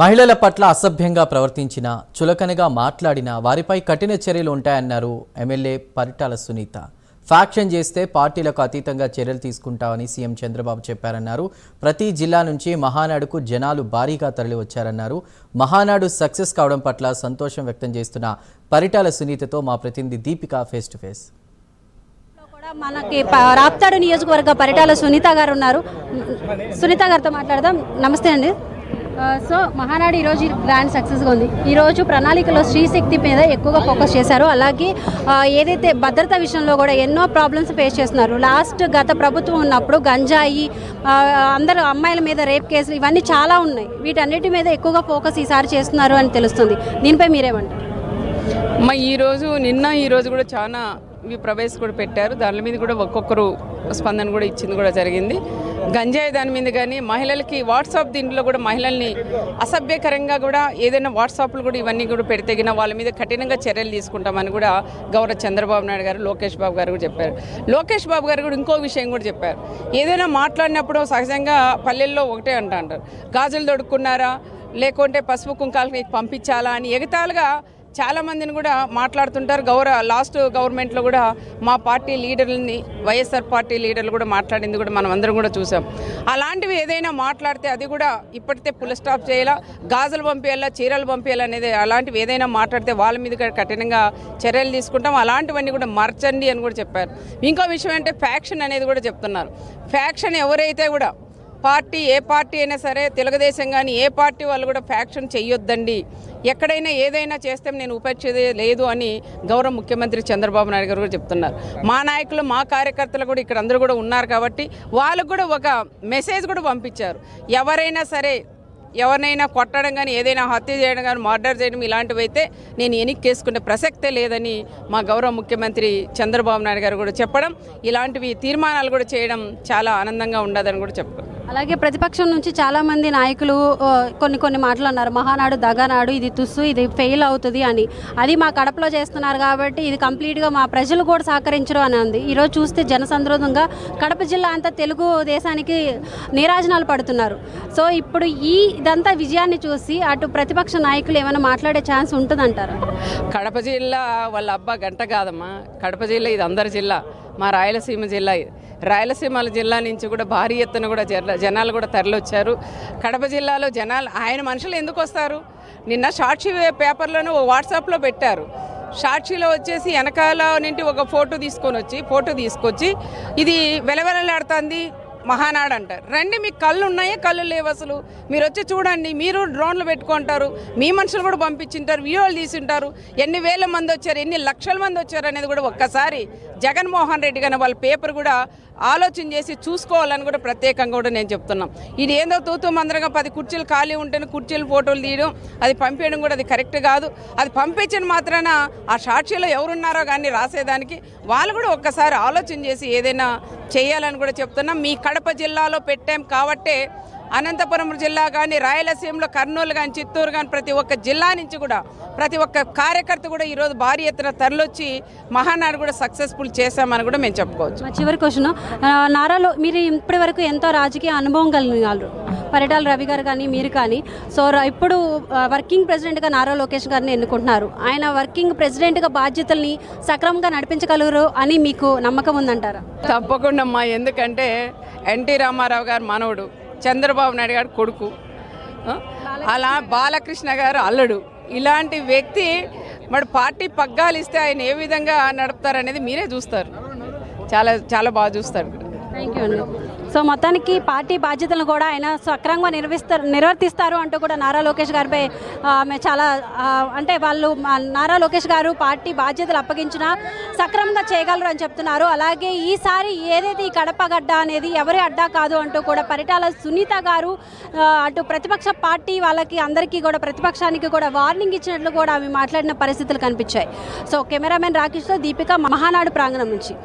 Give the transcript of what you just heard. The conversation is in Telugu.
మహిళల పట్ల అసభ్యంగా ప్రవర్తించిన చులకనగా మాట్లాడిన వారిపై కఠిన చర్యలు ఉంటాయన్నారు ఎమ్మెల్యే పరిటాల సునీత. ఫ్యాక్షన్ చేస్తే పార్టీలకు అతీతంగా చర్యలు తీసుకుంటామని సీఎం చంద్రబాబు చెప్పారన్నారు. ప్రతి జిల్లా నుంచి మహానాడుకు జనాలు భారీగా తరలి వచ్చారన్నారు మహానాడు సక్సెస్ కావడం పట్ల సంతోషం వ్యక్తం చేస్తున్న పరిటాల సునీతతో మా ప్రతినిధి దీపిక ఫేస్ టు ఫేస్. మనకి రాప్తాడు నియోజకవర్గ పరిటాల సునీత గారు ఉన్నారు. సునీత గారితో మాట్లాడదాం. నమస్తే అండి. సో మహానాడు ఈరోజు గ్రాండ్ సక్సెస్గా ఉంది. ఈరోజు ప్రణాళికలో స్త్రీశక్తి మీద ఎక్కువగా ఫోకస్ చేశారు. అలాగే ఏదైతే భద్రత విషయంలో కూడా ఎన్నో ప్రాబ్లమ్స్ ఫేస్ చేస్తున్నారు. లాస్ట్ గత ప్రభుత్వం ఉన్నప్పుడు గంజాయి అందరూ అందరు అమ్మాయిల మీద రేప్ కేసులు ఇవన్నీ చాలా ఉన్నాయి. వీటన్నిటి మీద ఎక్కువగా ఫోకస్ ఈసారి చేస్తున్నారు అని తెలుస్తుంది. దీనిపై మీరేమంటారు? మా ఈరోజు నిన్న ఈరోజు కూడా చాలా ప్రవేశ కూడా పెట్టారు. దాని మీద కూడా ఒక్కొక్కరు స్పందన కూడా ఇచ్చింది కూడా జరిగింది. గంజాయి దాని మీద కానీ మహిళలకి వాట్సాప్ దీంట్లో కూడా మహిళల్ని అసభ్యకరంగా కూడా ఏదైనా వాట్సాప్లు కూడా ఇవన్నీ కూడా పెడితే గిన వాళ్ళ మీద కఠినంగా చర్యలు తీసుకుంటామని కూడా గౌరవ చంద్రబాబు నాయుడు గారు లోకేష్ బాబు గారు కూడా చెప్పారు. లోకేష్ బాబు గారు కూడా ఇంకో విషయం కూడా చెప్పారు. ఏదైనా మాట్లాడినప్పుడు సహజంగా పల్లెల్లో ఒకటే అంటా అంటారు గాజులు దొడుక్కున్నారా లేకుంటే పసుపు కుంకాలకి పంపించాలా అని ఎగతాలుగా చాలా మందిని కూడా మాట్లాడుతుంటారు. గౌరవ లాస్ట్ గవర్నమెంట్లో కూడా మా పార్టీ లీడర్లని వైఎస్ఆర్ పార్టీ లీడర్లు కూడా మాట్లాడింది కూడా మనం అందరం కూడా చూసాం. అలాంటివి ఏదైనా మాట్లాడితే అది కూడా ఇప్పటికే పుల్ స్టాప్ చేయాలా? గాజులు పంపేయాలా? చీరలు పంపేయాలా అనేది అలాంటివి ఏదైనా మాట్లాడితే వాళ్ళ మీద కూడా కఠినంగా చర్యలు తీసుకుంటాం. అలాంటివన్నీ కూడా మర్చండి అని కూడా చెప్పారు. ఇంకో విషయం అంటే ఫ్యాక్షన్ అనేది కూడా చెప్తున్నారు. ఫ్యాక్షన్ ఎవరైతే కూడా పార్టీ ఏ పార్టీ అయినా సరే తెలుగుదేశం కానీ ఏ పార్టీ వాళ్ళు కూడా ఫ్యాక్షన్ చెయ్యొద్దండి. ఎక్కడైనా ఏదైనా చేస్తే నేను ఉపేక్షించేది లేదు అని గౌరవ ముఖ్యమంత్రి చంద్రబాబు నాయుడు గారు కూడా చెప్తున్నారు. మా నాయకులు మా కార్యకర్తలు కూడా ఇక్కడ అందరూ కూడా ఉన్నారు కాబట్టి వాళ్ళకు కూడా ఒక మెసేజ్ కూడా పంపించారు. ఎవరైనా సరే ఎవరినైనా కొట్టడం కానీ ఏదైనా హత్య చేయడం కానీ మర్డర్ చేయడం ఇలాంటివి అయితే నేను ఎనిక్కేసుకునే ప్రసక్తే లేదని మా గౌరవ ముఖ్యమంత్రి చంద్రబాబు నాయుడు గారు కూడా చెప్పడం ఇలాంటివి తీర్మానాలు కూడా చేయడం చాలా ఆనందంగా ఉండదని కూడా చెప్పారు అలాగే ప్రతిపక్షం నుంచి చాలా మంది నాయకులు కొన్ని కొన్ని మాటలు అన్నారు. మహానాడు దగనాడు ఇది తుస్సు ఇది ఫెయిల్ అవుతుంది అని. అది మా కడపలో చేస్తున్నారు కాబట్టి ఇది కంప్లీట్గా మా ప్రజలు కూడా సహకరించరు అని ఉంది ఈరోజు చూస్తే జనసంద్రోధంగా కడప జిల్లా అంతా తెలుగు దేశానికి నీరాజనాలు పడుతున్నారు. సో ఇప్పుడు ఈ ఇదంతా విజయాన్ని చూసి అటు ప్రతిపక్ష నాయకులు ఏమైనా మాట్లాడే ఛాన్స్ ఉంటుందంటారు? కడప జిల్లా వాళ్ళ అబ్బా గంట కాదమ్మా. కడప జిల్లా ఇది అందరి జిల్లా. మా రాయలసీమ జిల్లా ఇది. రాయలసీమ జిల్లా నుంచి కూడా భారీ ఎత్తున కూడా జన- జనాలు కూడా తరలొచ్చారు కడప జిల్లాలో జనాలు ఆయన మనుషులు ఎందుకు వస్తారు? నిన్న సాక్షి పేపర్లోనే ఓ వాట్సాప్లో పెట్టారు. సాక్షిలో వచ్చేసి వెనకాల నుండి ఒక ఫోటో తీసుకొని వచ్చి ఫోటో తీసుకొచ్చి ఇది వెలవెలలాడుతుంది మహానాడు అంటారు రండి మీకు కళ్ళు ఉన్నాయా కళ్ళు లేవు అసలు. మీరు వచ్చి చూడండి మీరు డ్రోన్లు పెట్టుకుంటారు. మీ మనుషులు కూడా పంపించింటారు వీడియోలు తీసుంటారు. ఎన్ని వేల మంది వచ్చారు ఎన్ని లక్షల మంది వచ్చారు అనేది కూడా ఒక్కసారి జగన్మోహన్ రెడ్డి గారి వాళ్ళ పేపర్ కూడా ఆలోచన చేసి చూసుకోవాలని కూడా ప్రత్యేకంగా కూడా నేను చెప్తున్నాం. ఇది ఏందో తూతూ మందరగా పది కుర్చీలు ఖాళీ ఉంటేనే కుర్చీలు ఫోటోలు తీయడం అది పంపించడం కూడా అది కరెక్ట్ కాదు. అది పంపించిన మాత్రాన ఆ సాక్షిలో ఎవరున్నారో కానీ రాసేదానికి వాళ్ళు కూడా ఒక్కసారి ఆలోచన చేసి ఏదైనా చేయాలని కూడా చెప్తున్నాం. మీ కడప జిల్లాలో పెట్టాం కాబట్టే అనంతపురం జిల్లా కానీ రాయలసీమలో కర్నూలు కానీ చిత్తూరు కానీ ప్రతి ఒక్క జిల్లా నుంచి కూడా ప్రతి ఒక్క కార్యకర్త కూడా ఈరోజు భారీ ఎత్తున తరలొచ్చి మహానాడు కూడా సక్సెస్ఫుల్ చేశామని కూడా మేము చెప్పుకోవచ్చు. చివరి క్వశ్చన్ నారాలో మీరు ఇప్పటి వరకు ఎంతో రాజకీయ అనుభవం కలిగిన పరిటాల రవి గారు కానీ మీరు కానీ. సో ఇప్పుడు వర్కింగ్ ప్రెసిడెంట్గా నారా లోకేష్ గారిని ఎన్నుకుంటున్నారు. ఆయన వర్కింగ్ ప్రెసిడెంట్గా బాధ్యతల్ని సక్రమంగా నడిపించగలరు అని మీకు నమ్మకం ఉందంటారా? తప్పకుండా అమ్మా. ఎందుకంటే ఎన్టీ రామారావు గారు మనవడు చంద్రబాబు నాయుడు గారు కొడుకు? అలా బాలకృష్ణ గారు అల్లుడు. ఇలాంటి వ్యక్తి మరి పార్టీ పగ్గాలు ఇస్తే ఆయన ఏ విధంగా నడుపుతారనేది మీరే చూస్తారు. చాలా చాలా బాగా చూస్తారు. థ్యాంక్ యూ అండి. సో మొత్తానికి పార్టీ బాధ్యతలను కూడా ఆయన సక్రమంగా నిర్వహిస్తారు నిర్వర్తిస్తారు అంటూ కూడా నారా లోకేష్ గారిపై ఆమె చాలా అంటే వాళ్ళు నారా లోకేష్ గారు పార్టీ బాధ్యతలు అప్పగించినా సక్రమంగా చేయగలరు అని చెప్తున్నారు. అలాగే ఈసారి ఏదైతే ఈ కడప గడ్డ అనేది ఎవరి అడ్డా కాదు అంటూ కూడా పరిటాల సునీత గారు అటు ప్రతిపక్ష పార్టీ వాళ్ళకి అందరికీ కూడా ప్రతిపక్షానికి కూడా వార్నింగ్ ఇచ్చినట్లు కూడా ఆమె మాట్లాడిన పరిస్థితులు కనిపించాయి. సో కెమెరామెన్ రాకేష్తో దీపిక మహానాడు ప్రాంగణం నుంచి.